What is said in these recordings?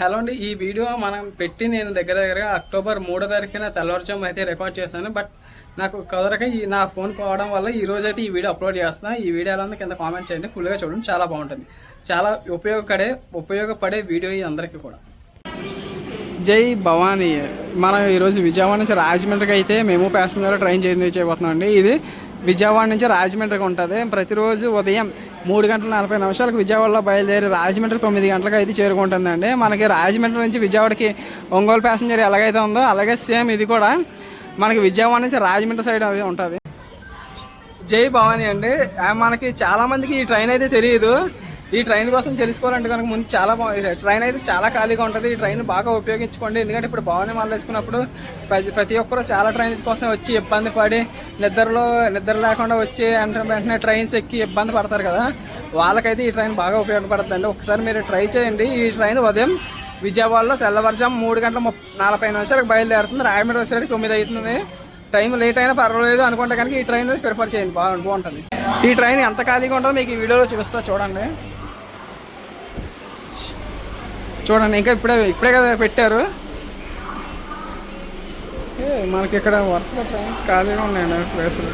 Hello అండి ఈ video మనం పెట్టి నేను దగ్గర దగ్గర అక్టోబర్ మూడో తారీఖున తెల్లవారుజాము అయితే రికార్డ్ చేశాను. బట్ నాకు కుదరక ఈ నా ఫోన్ పోవడం వల్ల ఈ రోజు అయితే ఈ వీడియో అప్లోడ్ చేస్తున్నా. ఈ వీడియో ఎలా కింద కామెంట్ చేయండి. ఫుల్గా చూడండి చాలా బాగుంటుంది. చాలా ఉపయోగపడే ఉపయోగపడే వీడియో ఈ అందరికీ కూడా. జై భవానీ. మనం ఈరోజు విజయవాడ నుంచి రాజమండ్రికి అయితే మేము ప్యాసింజర్ ట్రైన్ జర్నీ చేయబోతున్నాం అండి. ఇది విజయవాడ నుంచి రాజమండ్రికి ఉంటుంది. ప్రతిరోజు ఉదయం మూడు గంటల నలభై నిమిషాలకు విజయవాడలో బయలుదేరి రాజమండ్రి తొమ్మిది గంటలకు అయితే చేరుకుంటుందండి. మనకి రాజమండ్రి నుంచి విజయవాడకి ఒంగోలు ప్యాసింజర్ ఎలాగైతే ఉందో అలాగే సేమ్ ఇది కూడా మనకి విజయవాడ నుంచి రాజమండ్రి సైడ్ అది ఉంటుంది. జై భవానీ అండి. మనకి చాలామందికి ఈ ట్రైన్ అయితే తెలియదు ఈ ట్రైన్ కోసం తెలుసుకోవాలంటే కనుక ముందు చాలా బాగుంది ట్రైన్ అయితే చాలా ఖాళీగా ఉంటుంది. ఈ ట్రైన్ బాగా ఉపయోగించుకోండి. ఎందుకంటే ఇప్పుడు భవానీ మాల వేసుకున్నప్పుడు ప్రతి ప్రతి ఒక్కరు చాలా ట్రైన్స్ కోసం వచ్చి ఇబ్బంది పడి నిద్రలో నిద్ర లేకుండా వచ్చి వెంటనే ట్రైన్స్ ఎక్కి ఇబ్బంది పడతారు కదా. వాళ్ళకైతే ఈ ట్రైన్ బాగా ఉపయోగపడుతుందండి. ఒకసారి మీరు ట్రై చేయండి. ఈ ట్రైన్ ఉదయం విజయవాడలో తెల్లవారుజాము మూడు గంటల ముప్ప నలభై నిమిషాలకు బయలుదేరుతుంది. రాయమండ్రి వచ్చేసరికి తొమ్మిది అవుతుంది. టైం లేట్ అయినా పర్వాలేదు అనుకుంటే కనుక ఈ ట్రైన్ ప్రిఫర్ చేయండి. బాగా బాగుంటుంది. ఈ ట్రైన్ ఎంత ఖాళీగా ఉంటుందో మీకు ఈ వీడియోలో చూపిస్తా చూడండి. చూడండి ఇంకా ఇప్పుడే ఇప్పుడే కదా పెట్టారు. మనకి ఇక్కడ వరుసగా ట్రైన్స్ ఖాళీగా ఉన్నాయండి ప్లేసులు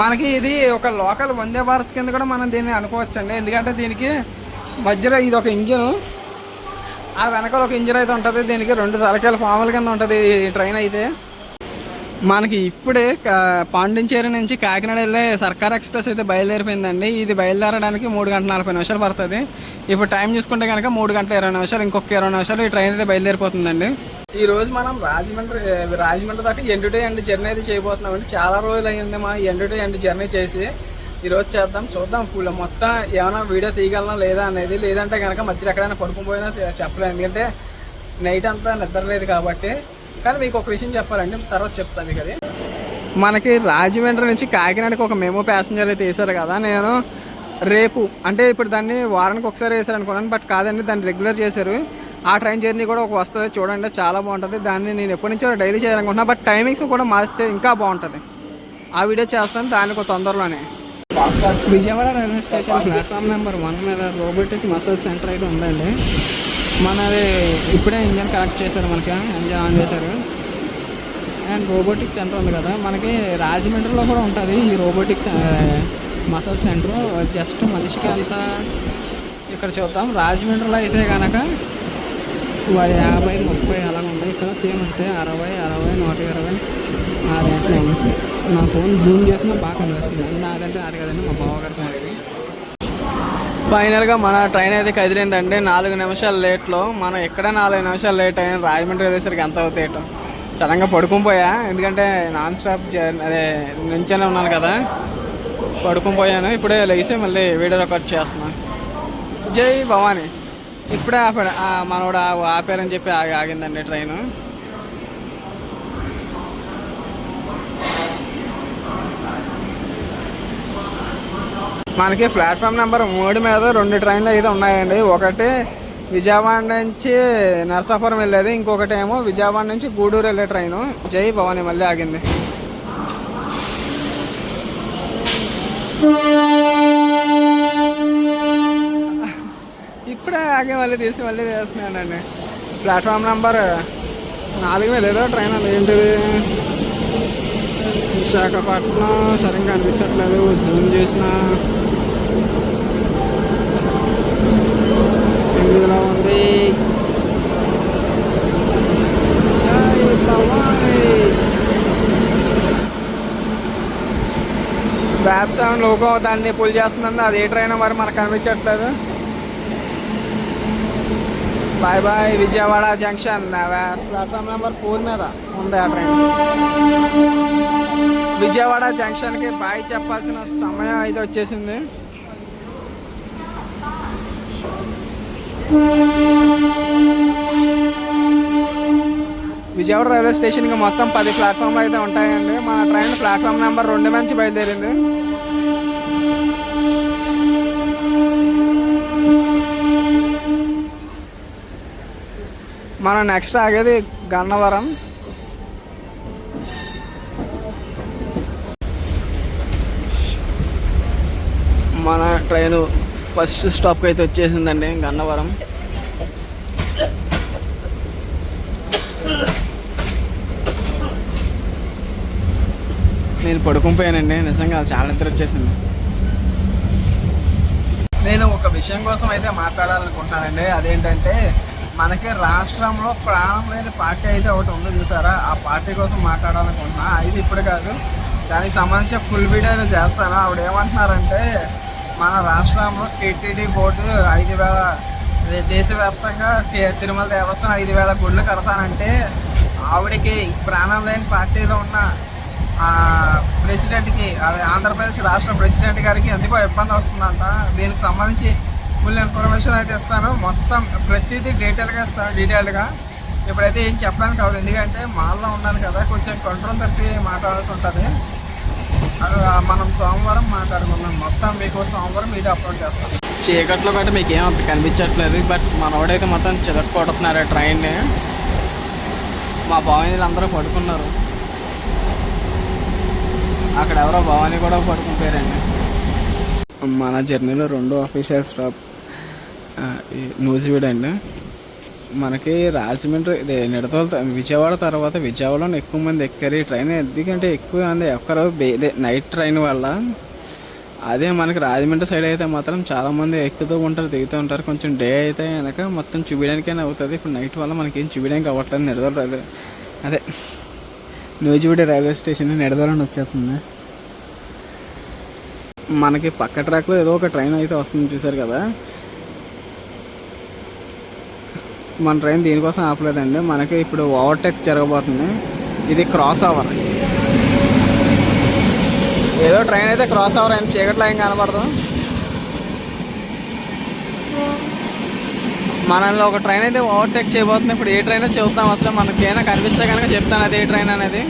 మనకి ఇది ఒక లోకల్ వందే భారత్ కింద కూడా మనం దీన్ని అనుకోవచ్చండి. ఎందుకంటే దీనికి మధ్యలో ఇది ఒక ఇంజిన్. ఆ వెనకాల ఒక ఇంజిన్ అయితే ఉంటుంది. దీనికి రెండు తలకాయల ఫాముల కింద ఉంటుంది ఈ ట్రైన్ అయితే. మనకి ఇప్పుడే కా- నుంచి కాకినాడ వెళ్ళే సర్కార్ ఎక్స్ప్రెస్ అయితే బయలుదేరిపోయిందండి. ఇది బయలుదేరడానికి మూడు గంటల నలభై నిమిషాలు పడుతుంది. ఇప్పుడు టైం చూసుకుంటే కనుక మూడు గంటల ఇరవై నిమిషాలు ఇంకొక ఇరవై నిమిషాలు ఈ ట్రైన్ అయితే బయలుదేరిపోతుందండి. ఈ రోజు మనం రాజమండ్రి రాజమండ్రి దాకా ఎండు టు ఎండ్ జర్నీ అయితే చేయబోతున్నామండి. చాలా రోజులు అయ్యింది మా ఎండు టు ఎండ్ జర్నీ చేసి. ఈరోజు చేద్దాం చూద్దాం. ఫుల్ మొత్తం ఏమైనా వీడియో తీయగలనా లేదా అనేది లేదంటే కనుక మధ్యలో ఎక్కడైనా పడుకుపోయినా పోయినా ఎందుకంటే నైట్ అంతా నిద్ర లేదు కాబట్టి కానీ మీకు ఒక విషయం చెప్పాలండి తర్వాత చెప్తాను మీకు అది. మనకి రాజమండ్రి నుంచి కాకినాడకి ఒక మెమో ప్యాసింజర్ అయితే వేశారు కదా నేను రేపు అంటే ఇప్పుడు దాన్ని వారానికి ఒకసారి వేశారు అనుకున్నాను బట్ కాదండి దాన్ని రెగ్యులర్ చేశారు. ఆ ట్రైన్ జర్నీ కూడా ఒక వస్తుంది చూడండి చాలా బాగుంటుంది. దాన్ని నేను ఎప్పటి నుంచో డైలీ చేయాలనుకుంటున్నా బట్ టైమింగ్స్ కూడా మారిస్తే ఇంకా బాగుంటుంది. ఆ వీడియో చేస్తాను దానికి ఒక తొందరలోనే. Vijayawada railway station platform number one మీద రోబోటిక్ మసాజ్ సెంటర్ అయితే ఉందండి. మనది ఇప్పుడే ఇంజన్ కనెక్ట్ చేశారు మనకి. ఇంజన్ ఆన్ చేశారు. అండ్ రోబోటిక్ సెంటర్ ఉంది కదా. మనకి రాజమండ్రిలో కూడా ఉంటుంది ఈ రోబోటిక్ మసాజ్ సెంటర్. జస్ట్ మనిషికి అంత ఇక్కడ చూద్దాం. రాజమండ్రిలో అయితే కనుక యాభై ముప్పై అలా ఉంది. ఇక్కడ సేమ్ అంతే. అరవై అరవై నూట ఇరవై ఆ రేట్లో ఉంది. నా ఫోన్ జూమ్ చేసినా బాగా కనిపిస్తుంది. నాదంటే అది కదండి మా బావగారి ఫోన్ ఫైనల్గా మన ట్రైన్ అయితే కదిలిందండి. నాలుగు నిమిషాలు లేట్లో మనం ఎక్కడ నాలుగు నిమిషాలు లేట్ అయినా రాజమండ్రి వెళ్ళేసరికి ఎంత అవుతాయి సడన్గా పడుకుని పోయా ఎందుకంటే నాన్ స్టాప్ అదే నుంచనే ఉన్నాను కదా. పడుకుని పోయాను ఇప్పుడే లేచి మళ్ళీ వీడియో రికార్డ్ చేస్తున్నాను జై భవానీ. ఇప్పుడే ఆపాడు మనోడు ఆ- ఆపారని చెప్పి ఆగి ఆగిందండి ట్రైను మనకి ప్లాట్ఫామ్ నెంబర్ మూడు మీద రెండు ట్రైన్లు అయితే ఉన్నాయండి. ఒకటి విజయవాడ నుంచి నరసాపురం వెళ్ళేది ఇంకొకటి ఏమో విజయవాడ నుంచి గూడూరు వెళ్ళే ట్రైను. జై భవాని మళ్ళీ ఆగింది. ఇప్పుడే ఆగి మళ్ళీ తీసి మళ్ళీ వేస్తున్నానండి. ప్లాట్ఫామ్ నెంబర్ నాలుగు మీద ఏదో ట్రైన్ అది ఏంటిది? విశాఖపట్నం. సరిగ్గా అనిపించట్లేదు. జూమ్ చేసిన ఎనిమిదిలో ఉంది లోకో దాన్ని పుల్ చేస్తుందండి. అది ఏ ట్రైన్ మరి మనకు కనిపించట్లేదు. Bye bye Vijayawada junction platform number four మీద ఉంది ఆ ట్రైన్ విజయవాడ జంక్షన్కి బాయ్ చెప్పాల్సిన సమయం అయితే వచ్చేసింది. విజయవాడ రైల్వే స్టేషన్కి మొత్తం పది ప్లాట్ఫామ్లు అయితే ఉంటాయండి. మన ట్రైన్ ప్లాట్ఫామ్ నెంబర్ రెండు నుంచి బయలుదేరింది. మనం నెక్స్ట్ ఆగేది గన్నవరం. మన ట్రైను ఫస్ట్ స్టాప్కి అయితే వచ్చేసిందండి గన్నవరం నేను పడుకుపోయానండి నిజంగా చాలా నిద్ర వచ్చేసింది. నేను ఒక విషయం కోసం అయితే మాట్లాడాలనుకుంటున్నానండి అదేంటంటే మనకి రాష్ట్రంలో ప్రాణం లేని పార్టీ అయితే ఒకటి ఉంది చూసారా? ఆ పార్టీ కోసం మాట్లాడాలనుకుంటున్నా. ఇది ఇప్పుడు కాదు దానికి సంబంధించిన ఫుల్ వీడియో అయితే చేస్తాను. ఆవిడ ఏమంటున్నారంటే మన రాష్ట్రంలో టీటీడీ బోర్డు ఐదు వేల దేశవ్యాప్తంగా తిరుమల దేవస్థానం ఐదు వేల గుళ్ళు కడతానంటే ఆవిడకి ప్రాణం లేని పార్టీలో ఉన్న ప్రెసిడెంట్కి అదే ఆంధ్రప్రదేశ్ రాష్ట్ర ప్రెసిడెంట్ గారికి ఎందుకో ఇబ్బంది వస్తుందంట. దీనికి సంబంధించి ఫుల్ ఇన్ఫర్మేషన్ అయితే ఇస్తాను. మొత్తం ప్రతిదీ డీటెయిల్గా ఇస్తాను డీటెయిల్గా. ఇప్పుడైతే ఏం చెప్పడానికి అవ్వదు. ఎందుకంటే మాల్లో ఉన్నాను కదా కొంచెం కంట్రోల్ తప్పి మాట్లాడాల్సి ఉంటుంది. మనం సోమవారం మాట్లాడుకున్నాం మొత్తం మీకు సోమవారం వీడియో అప్లోడ్ చేస్తాం. చీకట్లో బట్టి మీకు ఏమంత కనిపించట్లేదు. బట్ మనోడైతే మొత్తం చిదక్ కొడుతున్నారు ట్రైన్ని. మా బావనీలు అందరూ పడుకున్నారు. అక్కడ ఎవరో భవానీ కూడా పడుకుంటారండి. మన జర్నీలో రెండో అఫీషియల్ స్టాప్ న్యూస్ అండి మనకి రాజమండ్రి ఇదే నిడతల విజయవాడ తర్వాత విజయవాడలో ఎక్కువ మంది ఎక్కారు. ఈ ట్రైన్ ఎందుకంటే ఎక్కువ మంది ఎక్కరు నైట్ ట్రైన్ వల్ల. అదే మనకి రాజమండ్రి సైడ్ అయితే మాత్రం చాలామంది ఎక్కుతూ ఉంటారు దిగుతూ ఉంటారు. కొంచెం డే అయితే కనుక మొత్తం చూపించడానికైనా అవుతుంది. ఇప్పుడు నైట్ వల్ల మనకి ఏం చూపించడానికి అవ్వట్లేదు. నిడదల రైల్వే అదే నూజివీడి రైల్వే స్టేషన్ నిడదలని వచ్చేస్తుంది. మనకి పక్క ట్రాక్లో ఏదో ఒక ట్రైన్ అయితే వస్తుంది చూసారు కదా. మన ట్రైన్ దీనికోసం ఆపలేదండి. మనకి ఇప్పుడు ఓవర్టేక్ జరగబోతుంది. ఇది క్రాస్ అవర్ ఏదో ట్రైన్ అయితే క్రాస్ అవర్ అయింది చీకట్లో ఏం కనపడదు మనల్ని ఒక ట్రైన్ అయితే ఓవర్టేక్ చేయబోతుంది. ఇప్పుడు ఏ ట్రైన్ చెబుతాం అసలు. మనకి ఏమైనా కనిపిస్తే కనుక చెప్తాను అది ఏ ట్రైన్ అనేది.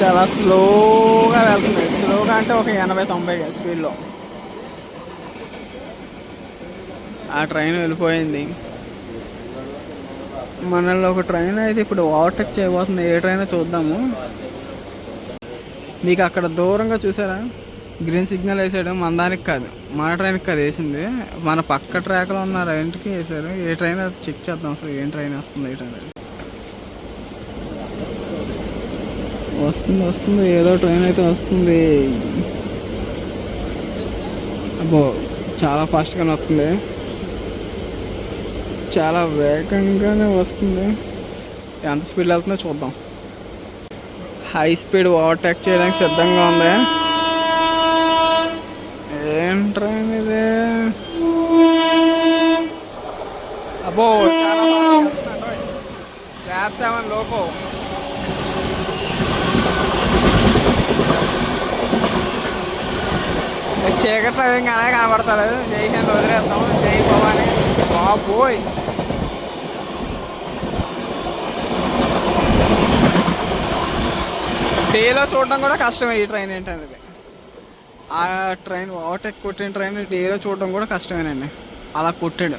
చాలా స్లోగా వెళ్తుంది. స్లోగా అంటే ఒక ఎనభై తొంభై స్పీడ్లో. ఆ ట్రైన్ వెళ్ళిపోయింది. మనలో ఒక ట్రైన్ అయితే ఇప్పుడు ఓవర్టేక్ చేయబోతుంది. ఏ ట్రైన్ చూద్దాము. మీకు అక్కడ దూరంగా చూసారా? గ్రీన్ సిగ్నల్ వేసాడు. మన దానికి కాదు. మన ట్రైన్కి కాదు వేసింది. మన పక్క ట్రాక్లో ఉన్న రైన్కి వేసారు. ఏ ట్రైన్ అది చెక్ చేద్దాం అసలు ఏం ట్రైన్ వస్తుంది ఏ ట్రైన్ వస్తుంది వస్తుంది. ఏదో ట్రైన్ అయితే వస్తుంది. అబ్బో చాలా ఫాస్ట్గానే వస్తుంది. చాలా వేగంగానే వస్తుంది. ఎంత స్పీడ్ వెళ్తుందో చూద్దాం. హై స్పీడ్ ఓవర్టేక్ చేయడానికి సిద్ధంగా ఉంది. ఏం ట్రైన్ ఇది? అబ్బో చాలా సెవెన్ లోకో. చీకట్లో ఏం కనే కనబడతారు జై హింద్ వదిలేస్తాం జై భవాని. బాబోయ్. డేలో చూడడం కూడా కష్టమే ఈ ట్రైన్ ఏంటనేది. ఆ ట్రైన్ ఓవర్టేక్ కొట్టిన ట్రైన్ డేలో చూడడం కూడా కష్టమేనండి. అలా కొట్టాడు.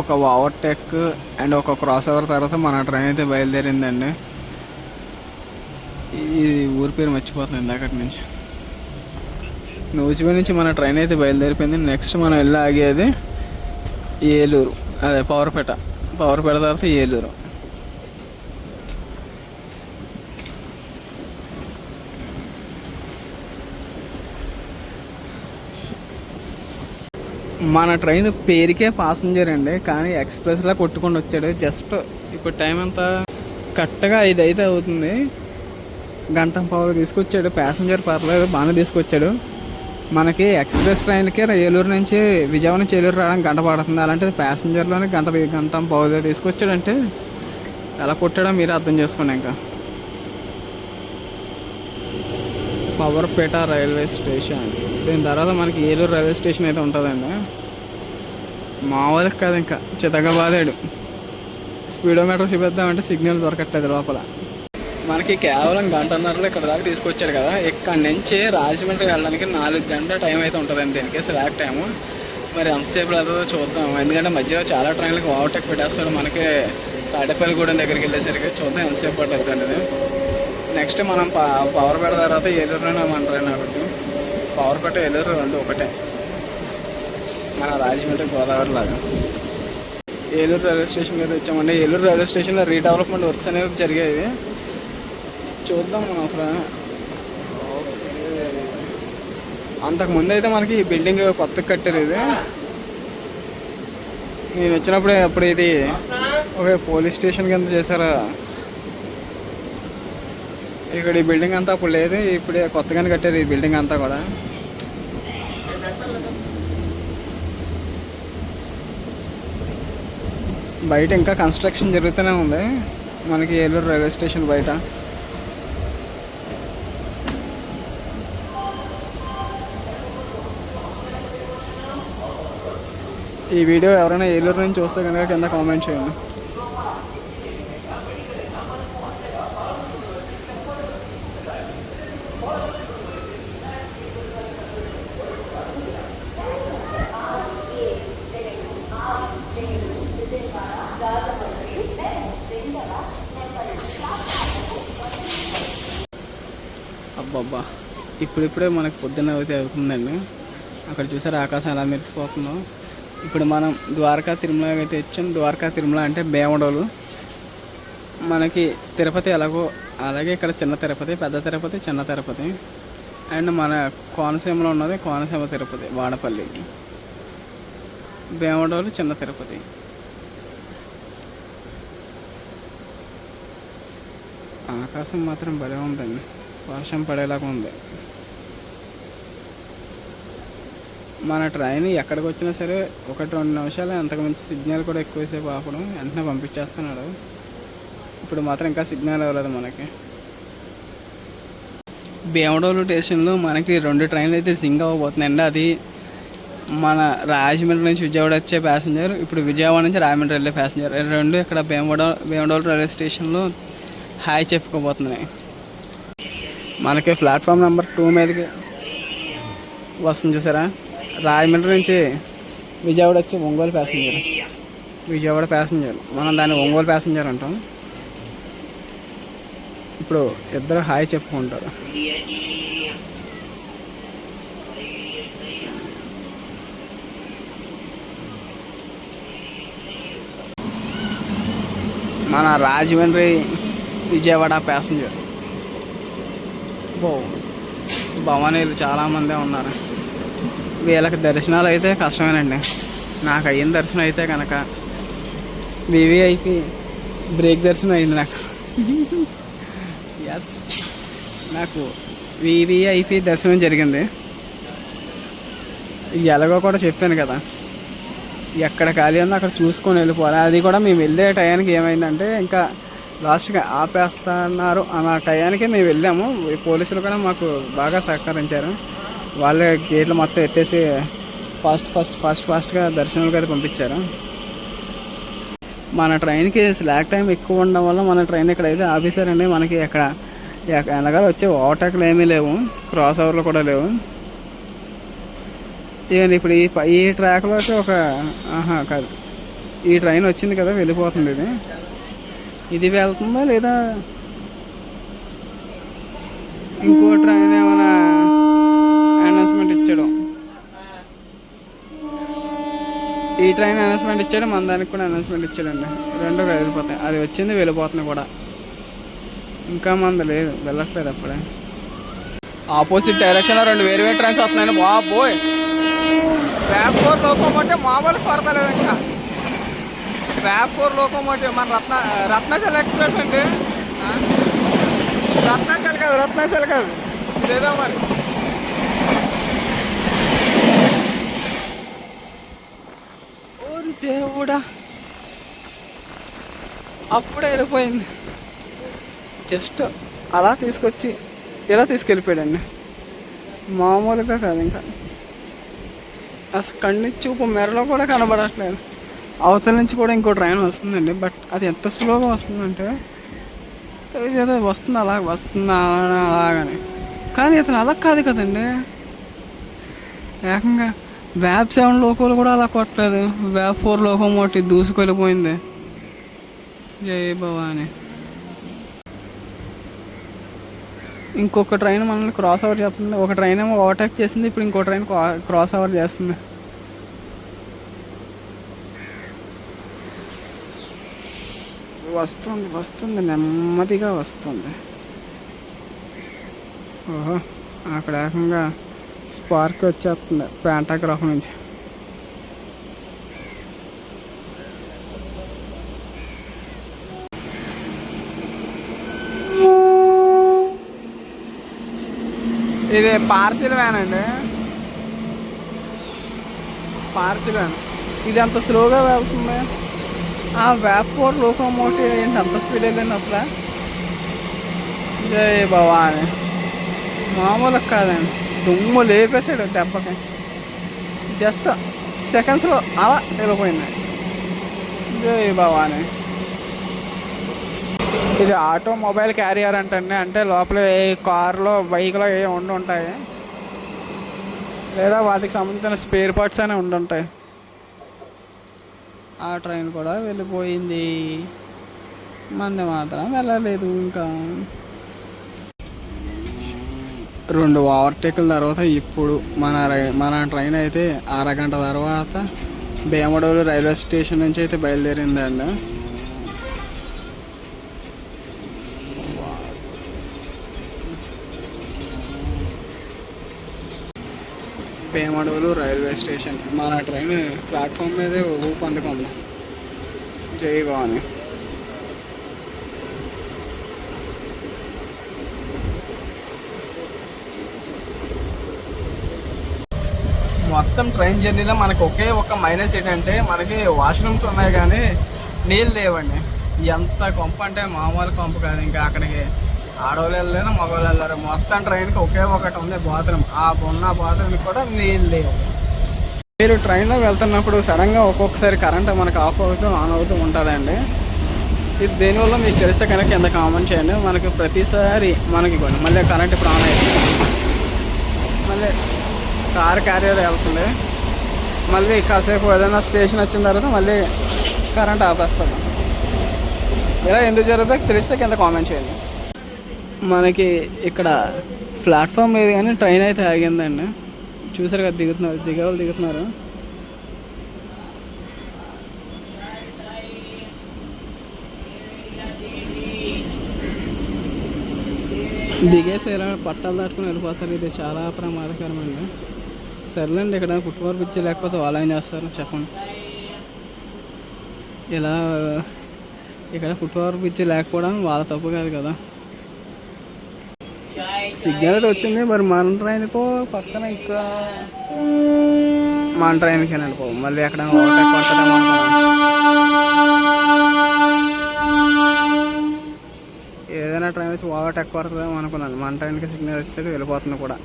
ఒక ఓవర్టేక్ అండ్ ఒక క్రాస్ ఓవర్ తర్వాత మన ట్రైన్ అయితే బయలుదేరిందండి. ఇది ఊరి పేరు మర్చిపోతున్నాను ఇందాకటి నుంచి. నూజివీ నుంచి మన ట్రైన్ అయితే బయలుదేరిపోయింది. నెక్స్ట్ మనం వెళ్ళి ఆగేది ఏలూరు. అదే పవర్పేట. పవర్పేట తర్వాత ఏలూరు. మన ట్రైన్ పేరుకే పాసింజర్ అండి. కానీ ఎక్స్ప్రెస్లా కొట్టుకొని వచ్చాడు. జస్ట్ ఇప్పుడు టైం అంతా కరెక్ట్గా ఐదు అయితే అవుతుంది. గంట పావు తీసుకొచ్చాడు. ప్యాసింజర్ పర్లేదు బాగానే తీసుకొచ్చాడు. మనకి ఎక్స్ప్రెస్ ట్రైన్కి ఏలూరు నుంచి విజయవాడ నుంచి ఏలూరు రావడానికి గంట పడుతుంది. అలాంటిది ప్యాసింజర్లోనే గంట గంట పావు తీసుకొచ్చాడంటే ఎలా కొట్టాడో మీరు అర్థం చేసుకోండి ఇంకా. Powerpeta railway station. దీని తర్వాత మనకి ఏలూరు రైల్వే స్టేషన్ అయితే ఉంటుందండి. మామూలుగా కాదు ఇంకా. చితగా బాధాడు స్పీడోమీటర్ చూపిద్దామంటే సిగ్నల్ దొరకట్లేదు లోపల. మనకి కేవలం గంటన్నరలో ఇక్కడ దాకా తీసుకొచ్చాడు కదా. ఇక్కడ నుంచి రాజమండ్రి వెళ్ళడానికి నాలుగు గంటల టైం అయితే ఉంటుందండి దీనికి స్లాక్ టైము. మరి ఎంతసేపు వెళ్తుందో చూద్దాం. ఎందుకంటే మధ్యలో చాలా ట్రైన్లకు ఓవర్టేక్ పెట్టేస్తాడు మనకి తాడేపల్లిగూడెం దగ్గరికి వెళ్ళేసరికి చూద్దాం ఎంతసేపు పడుతుంది అనేది నెక్స్ట్ మనం పవర్ పెట్ట తర్వాత ఏలూరులోనే అంటారు నాకు పవర్ పెట్ట ఏలూరు రెండు ఒకటే. మన రాజమండ్రి గోదావరి లాగా. ఏలూరు రైల్వే స్టేషన్కి అయితే వచ్చామండి. ఏలూరు రైల్వే స్టేషన్లో రీడెవలప్మెంట్ వర్క్స్ అనేవి జరిగాయి. చూద్దాం మనం అసలు. అంతకు అంతకుముందు అయితే మనకి ఈ బిల్డింగ్ కొత్తగా కట్టారు ఇది నేను వచ్చినప్పుడు అప్పుడు ఇది ఒక పోలీస్ స్టేషన్ కింద చేశారా? ఇక్కడ ఈ బిల్డింగ్ అంతా అప్పుడు లేదు ఇప్పుడే కొత్తగానే కట్టారు ఈ బిల్డింగ్ అంతా కూడా. బయట ఇంకా కన్స్ట్రక్షన్ జరుగుతూనే ఉంది. మనకి ఏలూరు రైల్వే స్టేషన్ బయట. ఈ వీడియో ఎవరైనా ఏలూరు నుంచి చూస్తే కనుక కింద కామెంట్ చేయండి. అబ్బబ్బా ఇప్పుడిప్పుడే మనకు పొద్దున్న అయితే అవుతుందండి. అక్కడ చూసారు ఆకాశం ఎలా మెరిసిపోతుందో? ఇప్పుడు మనం ద్వారకా తిరుమల అయితే వచ్చాం. ద్వారకా తిరుమల అంటే బేమడోలు మనకి తిరుపతి ఎలాగో అలాగే ఇక్కడ చిన్న తిరుపతి పెద్ద తిరుపతి చిన్న తిరుపతి. అండ్ మన కోనసీమలో ఉన్నది కోనసీమ తిరుపతి వాడపల్లి బేవడోలు చిన్న తిరుపతి. ఆకాశం మాత్రం భలే ఉందండి. వర్షం పడేలాగా ఉంది. మన ట్రైన్ ఎక్కడికి వచ్చినా సరే ఒకటి రెండు నిమిషాలు అంతకు మించి సిగ్నల్ కూడా ఎక్కువసేపు ఆపడం వెంటనే పంపించేస్తున్నాడు. ఇప్పుడు మాత్రం ఇంకా సిగ్నల్ అవ్వలేదు మనకి. భీమడోలు స్టేషన్లో మనకి రెండు ట్రైన్లు అయితే జింగ్ అవ్వబోతున్నాయండి. అది మన రాజమండ్రి నుంచి విజయవాడ వచ్చే ప్యాసింజర్ ఇప్పుడు విజయవాడ నుంచి రాజమండ్రి వెళ్ళే ప్యాసింజర్. రెండు ఇక్కడ భీమడో భీమడోలు రైల్వే స్టేషన్లో హాయ్ చెప్పుకోబోతున్నాయి. మనకి ప్లాట్ఫామ్ నెంబర్ టూ మీదకి వస్తుంది చూసారా? రాజమండ్రి నుంచి విజయవాడ వచ్చి ఒంగోలు ప్యాసింజర్ విజయవాడ ప్యాసింజర్ మనం దాన్ని ఒంగోలు ప్యాసింజర్ అంటాం. ఇప్పుడు ఇద్దరు హాయ్ చెప్పుకుంటారు. మన రాజమండ్రి విజయవాడ ప్యాసింజర్ బో భవానీలు చాలామందే ఉన్నారు. వీళ్ళకి దర్శనాలు అయితే కష్టమేనండి. నాకు అయిన దర్శనం అయితే కనుక వివిఐపి బ్రేక్ దర్శనం అయింది నాకు. ఎస్ నాకు వివిఐపి దర్శనం జరిగింది. ఎలాగో కూడా చెప్పాను కదా. ఎక్కడ ఖాళీ ఉందో అక్కడ చూసుకొని వెళ్ళిపోవాలి. అది కూడా మేము వెళ్ళే టయానికి ఏమైందంటే ఇంకా లాస్ట్గా ఆపేస్తున్నారు అన్న టయానికి మేము వెళ్ళాము. పోలీసులు కూడా మాకు బాగా సహకరించారు. వాళ్ళే గేట్లు మొత్తం ఎత్తేసి ఫాస్ట్ ఫస్ట్ ఫాస్ట్ ఫాస్ట్గా దర్శనాలు కూడా పంపించారు. మన ట్రైన్కి స్లాక్ టైం ఎక్కువ ఉండడం వల్ల మన ట్రైన్ ఇక్కడ అయితే ఆఫీసర్ మనకి ఎక్కడ వెనకాల వచ్చే ఓవర్టేక్లు ఏమీ లేవు. క్రాస్ ఓవర్లు కూడా లేవు. ఇవన్నీ ఇప్పుడు ఈ ఈ ట్రాక్లో అయితే ఒక ఆహా కాదు. ఈ ట్రైన్ వచ్చింది కదా వెళ్ళిపోతుంది ఇది. ఇది వెళ్తుందా లేదా? ఇంకో ట్రైన్ ఏమైనా అనౌన్స్మెంట్ ఇచ్చాడు ఈ ట్రైన్ అనౌన్స్మెంట్ ఇచ్చాడు మన దానికి కూడా అనౌన్స్మెంట్ ఇచ్చాడండి. రెండు వెళ్ళిపోతాయి. అది వచ్చింది వెళ్ళిపోతుంది కూడా. ఇంకా మంది లేదు వెళ్ళట్లేదు అప్పుడే. ఆపోజిట్ డైరెక్షన్లో రెండు వేరు వేరు ట్రైన్స్ వస్తున్నాయండి బాబోయ్ వ్యాపూర్ లోకోమోటివ్ మామూలు పడతలేదు ఇంకా. వ్యాపూర్ లోకోమోటివ్ మన రత్న రత్నాచల్ ఎక్స్ప్రెస్ అండి. రత్నాచల్ కాదు రత్నాచల్ కాదు. ఇదేదో మరి. దేవుడా. అప్పుడే వెళ్ళిపోయింది. జస్ట్ అలా తీసుకొచ్చి ఇలా తీసుకెళ్ళిపోయాడండి. మామూలుగా కాదు ఇంకా. అసలు కన్ను చూపు మెరలో కూడా కనబడట్లేదు. అవతల నుంచి కూడా ఇంకో ట్రైన్ వస్తుందండి. బట్ అది ఎంత స్లోగా వస్తుందంటే ఏదో వస్తుంది అలా వస్తుంది అలాగని. కానీ అతను అలా కాదు కదండి. ఏకంగా వ్యాప్ సెవెన్ లోకోలు కూడా అలా కొట్టలేదు. వ్యాప్ ఫోర్ లోకోమోటి దూసుకెళ్ళిపోయింది. జై భవాని. ఇంకొక ట్రైన్ మనల్ని క్రాస్ ఓవర్ చేస్తుంది. ఒక ట్రైన్ ఏమో ఓవర్టేక్ చేసింది. ఇప్పుడు ఇంకో ట్రైన్ క్రాస్ ఓవర్ చేస్తుంది. వస్తుంది వస్తుంది. నెమ్మదిగా వస్తుంది. ఓహో అక్కడ ఏకంగా స్పార్క్ వచ్చేస్తుంది ప్యాంటాగ్రాఫ్ నుంచి. ఇది పార్సిల్ వ్యాన్ అండి. Parcel van. ఇది అంత స్లోగా వెళ్తుంది? ఆ వ్యాపోర్ లోకోమోటివ్ ఏంటి? అంత స్పీడ్ వెళ్ళింది అసలు. జై భవాని. మామూలు కాదండి. దుమ్ము లేపేసాడు దెబ్బకి. జస్ట్ సెకండ్స్లో అలా వెళ్ళిపోయింది జై భవాని. ఇది ఆటోమొబైల్ క్యారియర్ అంటండి. అంటే లోపల ఏ కార్లో బైక్లో ఏ ఉండి ఉంటాయి. లేదా వాటికి సంబంధించిన స్పేర్ పార్ట్స్ అనే ఉండుంటాయి ఆ ట్రైన్ కూడా వెళ్ళిపోయింది. మంది మాత్రం వెళ్ళలేదు ఇంకా. రెండు ఓవర్టేకుల తర్వాత ఇప్పుడు మన రై- మన ట్రైన్ అయితే అరగంట తర్వాత భీమడోలు రైల్వే స్టేషన్ నుంచి అయితే బయలుదేరిందండి భీమడోలు రైల్వే స్టేషన్ మన ట్రైన్ ప్లాట్ఫామ్ మీదే ఊపు అందుకుంది జై భవాని మొత్తం ట్రైన్ జర్నీలో మనకు ఒకే ఒక మైనస్ ఏంటంటే మనకి వాష్రూమ్స్ ఉన్నాయి కానీ నీళ్ళు లేవండి. ఎంత కొంప అంటే మామూలు కొంప కాదు. ఇంకా అక్కడికి ఆడవాళ్ళు వెళ్ళలేరు మగవాళ్ళు వెళ్ళారు మొత్తం ట్రైన్కి ఒకే ఒకటి ఉంది బాత్రూమ్. ఆ ఉన్న బాత్రూమ్కి కూడా నీళ్ళు లేవు. మీరు ట్రైన్లో వెళ్తున్నప్పుడు సడన్గా ఒక్కొక్కసారి కరెంట్ మనకు ఆఫ్ అవుతూ ఆన్ అవుతూ ఉంటుందండి. ఇది దేనివల్ల మీకు తెలిస్తే కనుక కింద కామెంట్ చేయండి. మనకి ప్రతిసారి మనకి కొన్ని మళ్ళీ కరెంట్ ఇప్పుడు ఆన్ అయింది మళ్ళీ కార్ క్యారియర్ వెళ్తుంది. మళ్ళీ కాసేపు ఏదైనా స్టేషన్ వచ్చిన తర్వాత మళ్ళీ కరెంట్ ఆపేస్తాం ఇలా ఎందుకు జరుగుతుందో తెలిస్తే కింద కామెంట్ చేయండి. మనకి ఇక్కడ ప్లాట్ఫామ్ లేదు కానీ ట్రైన్ అయితే ఆగిందండి. చూసారు కదా దిగుతున్నారు దిగవాళ్ళు దిగుతున్నారు. దిగేసి ఇలా పట్టాలు దాటుకుని వెళ్ళిపోతారు. ఇది చాలా ప్రమాదకరం అండి సర్లేండి ఇక్కడ ఫుట్బాల్ బ్రిడ్జ్ లేకపోతే వాళ్ళు ఏం చేస్తారు? చెప్పండి. ఇలా ఇక్కడ ఫుట్ఓవర్ బ్రిడ్జ్ లేకపోవడం వాళ్ళ తప్పు కాదు కదా. సిగ్నల్ అయితే వచ్చింది మరి మన ట్రైన్కో పక్కన ఇక్కడ. మన ట్రైన్కి వెళ్ళిపో మళ్ళీ ఎక్కడ ఏదైనా ట్రైన్ వచ్చి ఓవర్టెక్ పడుతుందేమో అనుకున్నాను. మన ట్రైన్కి సిగ్నల్ వచ్చేది వెళ్ళిపోతుంది కూడా.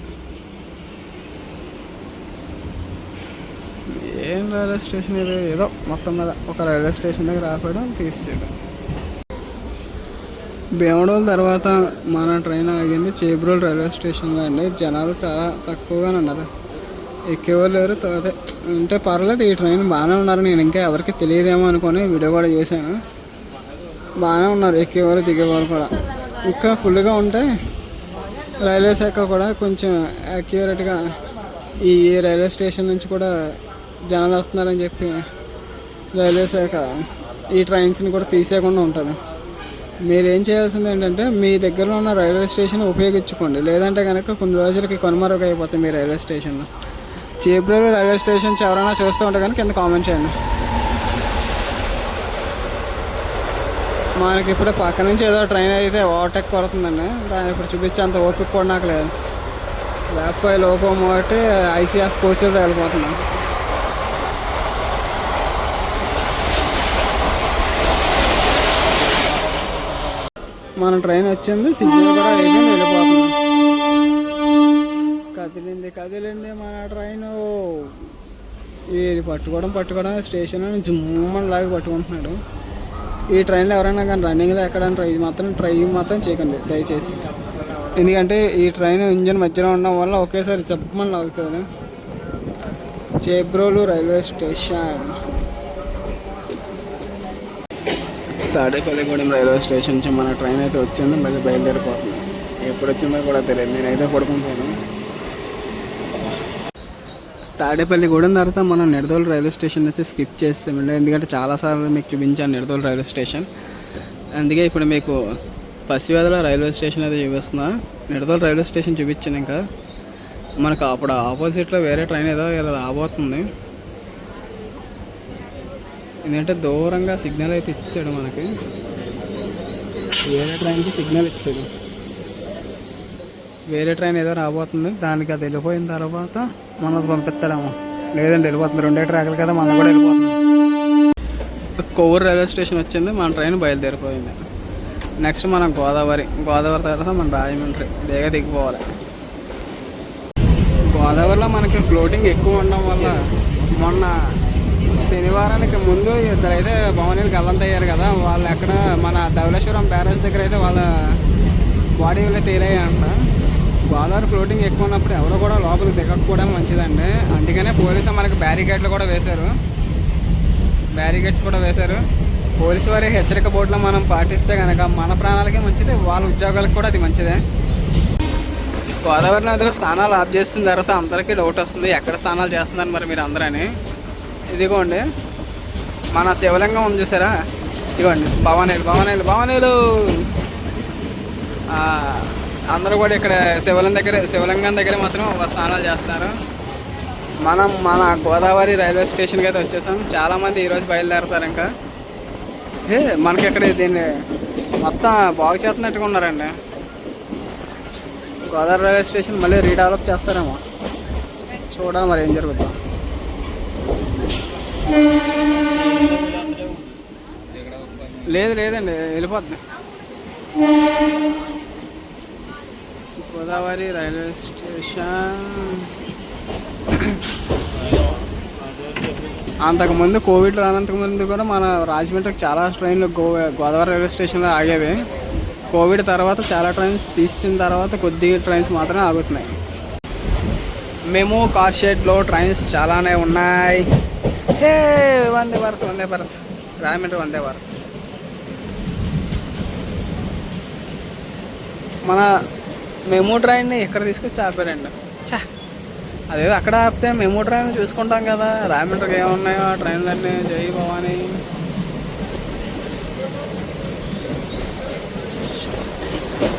ఏం రైల్వే స్టేషన్ ఇది ఏదో మొత్తం మీద ఒక రైల్వే స్టేషన్ దగ్గర ఆపడం తీసేయడం. భీమడోల్ తర్వాత మన ట్రైన్ ఆగింది చేబ్రోల్ రైల్వే స్టేషన్లో అండి. జనాలు చాలా తక్కువగానే ఉన్నారు. ఎక్కేవాళ్ళు లేరు తర్వాత అంటే పర్లేదు ఈ ట్రైన్ బాగానే ఉన్నారు. నేను ఇంకా ఎవరికి తెలియదేమో అనుకొని వీడియో కూడా చేశాను. బాగానే ఉన్నారు ఎక్కేవాళ్ళు దిగేవాళ్ళు కూడా. ఇంకా ఫుల్గా ఉంటే రైల్వే శాఖ కూడా కొంచెం యాక్యురేట్గా ఈ రైల్వే స్టేషన్ నుంచి కూడా జనాలు వస్తున్నారని చెప్పి రైల్వే శాఖ ఈ ట్రైన్స్ని కూడా తీసేయకుండా ఉంటుంది. మీరు ఏం చేయాల్సింది ఏంటంటే మీ దగ్గర ఉన్న రైల్వే స్టేషన్ ఉపయోగించుకోండి. లేదంటే కనుక కొన్ని రోజులకి కొనుమరుగు అయిపోతుంది మీ రైల్వే స్టేషన్లో చేబ్రోలు రైల్వే స్టేషన్ ఎవరైనా చూస్తూ ఉంటే కనుక కింద కామెంట్ చేయండి. మనకి ఇప్పుడు పక్క నుంచి ఏదో ట్రైన్ అయితే ఓవర్టేక్ కొడుతుందండి దాన్ని ఇప్పుడు చూపించేంత ఓపిక కూడా నాకు లేదు. లేకపోతే లోపం ఒకటి ఐసీఎఫ్ కోచ్ వెళ్ళిపోతున్నాం. మన ట్రైన్ వచ్చింది సిగ్నల్ కూడా అయితే వెళ్ళిపోతుంది కదిలింది కదిలింది మన ట్రైన్. ఇది పట్టుకోవడం పట్టుకోవడం స్టేషన్ జుమ్మని లాగి పట్టుకుంటున్నాడు. ఈ ట్రైన్లో ఎవరైనా కానీ రన్నింగ్లో ఎక్కడానికి ట్రై మాత్రం ట్రై మాత్రం చేయకండి దయచేసి. ఎందుకంటే ఈ ట్రైన్ ఇంజన్ మధ్యలో ఉండడం వల్ల ఒకేసారి చెప్పమని లాగుతుంది Chebrolu railway station. Tadepalligudem railway station నుంచి మన ట్రైన్ అయితే వచ్చింది మళ్ళీ బయలుదేరిపోతుంది ఎప్పుడు వచ్చిందో కూడా తెలియదు. నేనైతే పడుకుంటాను. తాడేపల్లిగూడెం తర్వాత మనం నిడదోలు రైల్వే స్టేషన్ అయితే స్కిప్ చేస్తామండి ఎందుకంటే చాలాసార్లు మీకు చూపించాను నిడదోలు రైల్వే స్టేషన్. అందుకే ఇప్పుడు మీకు పసివేదల రైల్వే స్టేషన్ అయితే చూపిస్తున్నా. నిడదోలు రైల్వే స్టేషన్ చూపించాను ఇంకా. మనకు అప్పుడు ఆపోజిట్లో వేరే ట్రైన్ ఏదో ఏదో రాబోతుంది. ఎందుకంటే దూరంగా సిగ్నల్ అయితే ఇచ్చాడు మనకి. వేరే ట్రైన్కి సిగ్నల్ ఇచ్చాడు. వేరే ట్రైన్ ఏదో రాబోతుంది దానికి అది వెళ్ళిపోయిన తర్వాత మనం పంపిస్తాడేమో. లేదండి వెళ్ళిపోతుంది. రెండే ట్రాక్లు కదా మనం కూడా వెళ్ళిపోతుంది కొవ్వూరు రైల్వే స్టేషన్ వచ్చింది మన ట్రైన్ బయలుదేరిపోయింది. నెక్స్ట్ మనం గోదావరి. గోదావరి తర్వాత మన రాజమండ్రి. బేగా దిగిపోవాలి. గోదావరిలో మనకి ఫ్లోటింగ్ ఎక్కువ ఉండడం వల్ల మొన్న శనివారానికి ముందు ఇద్దరైతే భవనీలు అయ్యారు కదా. వాళ్ళు ఎక్కడ మన ధవళేశ్వరం బ్యారేజ్ దగ్గర అయితే వాళ్ళ బాడీ వల్ల తేలాయంట గోదావరి ఫ్లోటింగ్ ఎక్కువ ఉన్నప్పుడు ఎవరు కూడా లోపలికి దిగకపోవడం మంచిదండి. అందుకనే పోలీసు మనకి బ్యారికేడ్లు కూడా వేశారు. బ్యారికేడ్స్ కూడా వేశారు. పోలీసు వారి హెచ్చరిక బోర్డులో మనం పాటిస్తే కనుక మన ప్రాణాలకే మంచిది వాళ్ళ ఉద్యోగాలకు కూడా అది మంచిదే. గోదావరి నదిలో స్థానాలు ఆఫ్ చేసిన తర్వాత అందరికీ డౌట్ వస్తుంది ఎక్కడ స్నానాలు చేస్తున్నారు మరి మీరు అందరని. ఇదిగోండి. మన శివలింగం ఉంది చూసారా? ఇదిగోండి. భవానీలు భవానీలు భవానీలు. అందరూ కూడా ఇక్కడ శివలింగం దగ్గర శివలింగం దగ్గర మాత్రం స్నానాలు చేస్తున్నారు మనం మన గోదావరి రైల్వే స్టేషన్కి అయితే వచ్చేసాం. చాలామంది ఈరోజు బయలుదేరుతారు ఇంకా. ఏ మనకి ఇక్కడ దీన్ని మొత్తం బాగు చేస్తున్నట్టుగా ఉన్నారండి. గోదావరి రైల్వే స్టేషన్ మళ్ళీ రీడెవలప్ చేస్తారేమో. చూడాలి మరి ఏం జరుగుతుందో లేదు లేదండి వెళ్ళిపోతుంది గోదావరి రైల్వే స్టేషన్. అంతకుముందు కోవిడ్ రానంతకు ముందు కూడా మన రాజమండ్రికి చాలా ట్రైన్లు గో గోదావరి రైల్వే స్టేషన్లో ఆగేవి. కోవిడ్ తర్వాత చాలా ట్రైన్స్ తీసిన తర్వాత కొద్ది ట్రైన్స్ మాత్రమే ఆగుతున్నాయి. మేము కార్ షెడ్లో ట్రైన్స్ చాలానే ఉన్నాయి. ఏ వందే భారత్ వందే భారత్. రాజమండ్రి వందే భారత్. మన మెమో ట్రైన్ని ఇక్కడ తీసుకొచ్చి ఆపారండి? చా అదేదో అక్కడ ఆపితే మెమో ట్రైన్ చూసుకుంటాం కదా. రాజమండ్రికి ఏమున్నాయో ఆ ట్రైన్లన్నీ జై భవానీ.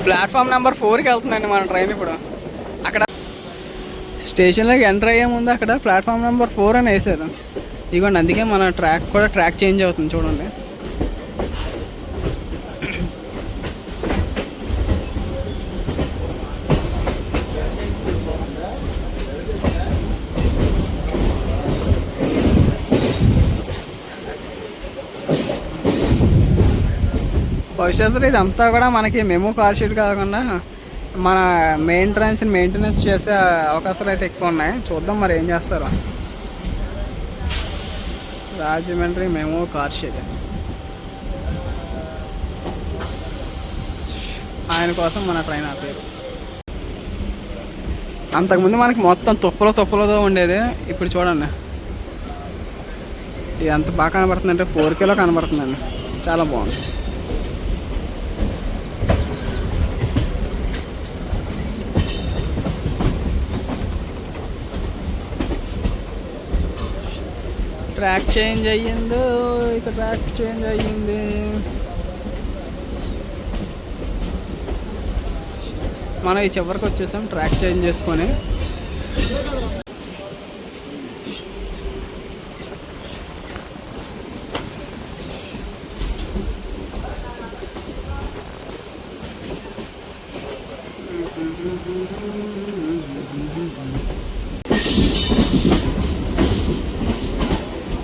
ప్లాట్ఫామ్ నెంబర్ ఫోర్కి వెళ్తుందండి మన ట్రైన్ ఇప్పుడు. స్టేషన్లోకి ఎంటర్ అయ్యే ముందు అక్కడ ప్లాట్ఫామ్ నెంబర్ ఫోర్ అని వేసారు ఇదిగోండి అందుకే మన ట్రాక్ కూడా ట్రాక్ చేంజ్ అవుతుంది చూడండి. భవిష్యత్తులో ఇదంతా కూడా మనకి మెమో కార్ షీట్ కాకుండా మన మెయింటెనెన్స్ మెయింటెనెన్స్ చేసే అవకాశాలు అయితే ఎక్కువ ఉన్నాయి. చూద్దాం మరి ఏం చేస్తారో. రాజమండ్రి మేము కార్ షేర్ ఆయన కోసం మన ట్రైన్ ఆపేరు అంతకుముందు మనకి మొత్తం తుప్పలో తుప్పలతో ఉండేది. ఇప్పుడు చూడండి. ఇది ఎంత బాగా కనబడుతుందంటే ఫోర్ కేలో కనబడుతుందండి. చాలా బాగుంది. ట్రాక్ చేంజ్ అయ్యిందో ఇక ట్రాక్ చేంజ్ అయ్యింది. మనం ఈ చివరికి వచ్చేసాం ట్రాక్ చేంజ్ చేసుకొని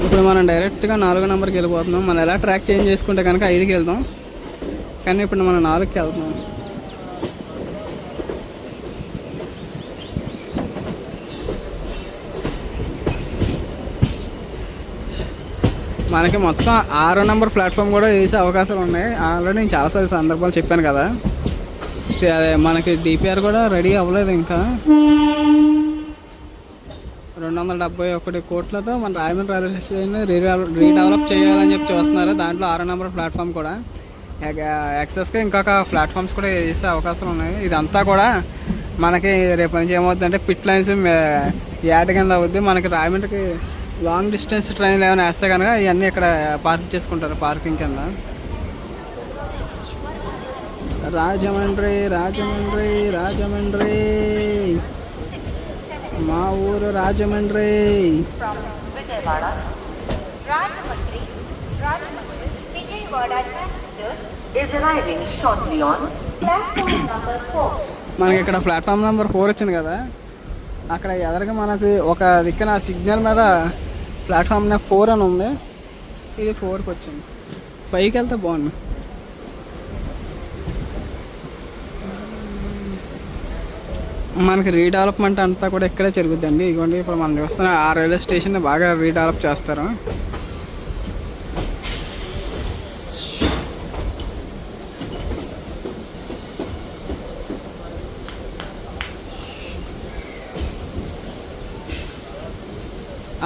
ఇప్పుడు మనం డైరెక్ట్గా నాలుగో నెంబర్కి వెళ్ళిపోతున్నాం. మనం ఎలా ట్రాక్ చేంజ్ చేసుకుంటే కనుక ఐదుకి వెళ్దాం. కానీ ఇప్పుడు మనం నాలుగుకి వెళ్తున్నాం మనకి మొత్తం ఆరో నెంబర్ ప్లాట్ఫామ్ కూడా వేసే అవకాశాలు ఉన్నాయి. ఆల్రెడీ నేను చాలాసార్లు సందర్భాలు చెప్పాను కదా. అదే మనకి డిపిఆర్ కూడా రెడీ అవ్వలేదు ఇంకా. రెండు వందల డెబ్బై ఒకటి కోట్లతో మన Rajahmundry railway station redevelop redevelop చేయాలని చెప్పి చూస్తున్నారు. దాంట్లో ఆరో నెంబర్ ప్లాట్ఫామ్ కూడా. యాక్సెస్గా ఇంకొక ప్లాట్ఫామ్స్ కూడా వేసే అవకాశాలు ఉన్నాయి. ఇదంతా కూడా మనకి రేపు నుంచి ఏమవుతుందంటే పిట్ లైన్స్ యాడ్ కింద అవుద్ది. మనకి రాయమండ్రికి లాంగ్ డిస్టెన్స్ ట్రైన్లు ఏమైనా వేస్తే కనుక ఇవన్నీ ఇక్కడ పార్క్ చేసుకుంటారు పార్కింగ్ కింద. రాజమండ్రి రాజమండ్రి రాజమండ్రి. మా ఊరు Rajahmundry. Vijayawada, Rajahmundry, Rajahmundry, Vijayawada passenger is arriving shortly on platform number 4. మనకి ఇక్కడ ప్లాట్ఫామ్ నెంబర్ ఫోర్ వచ్చింది కదా. అక్కడ ఎదరగా మనకి ఒక దిక్కున సిగ్నల్ మీద ప్లాట్ఫామ్ నెంబర్ ఫోర్ అని ఉంది. ఇది ఫోర్కి వచ్చింది. పైకి వెళ్తే బాగుంది మనకి రీడెవలప్మెంట్ అంతా కూడా ఇక్కడే జరుగుద్దండి. ఇదిగోండి ఇప్పుడు మనం చూస్తున్న ఆ రైల్వే స్టేషన్ బాగా రీడెవలప్ చేస్తారు.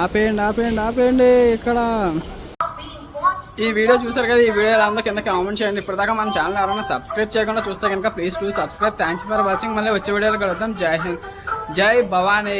ఆపేయండి ఆపేయండి ఆపేయండి ఇక్కడ ఈ వీడియో చూసారు కదా ఈ వీడియో ఎలా ఉందో కింద కామెంట్ చేయండి. ఇప్పటిదాకా మన ఛానల్ ఎవరైనా సబ్స్క్రైబ్ చేయకుండా చూస్తే కనుక please to subscribe thank you for watching మళ్ళీ వచ్చే వీడియోలో కలుద్దాం. జై హింద్. జై భవానీ.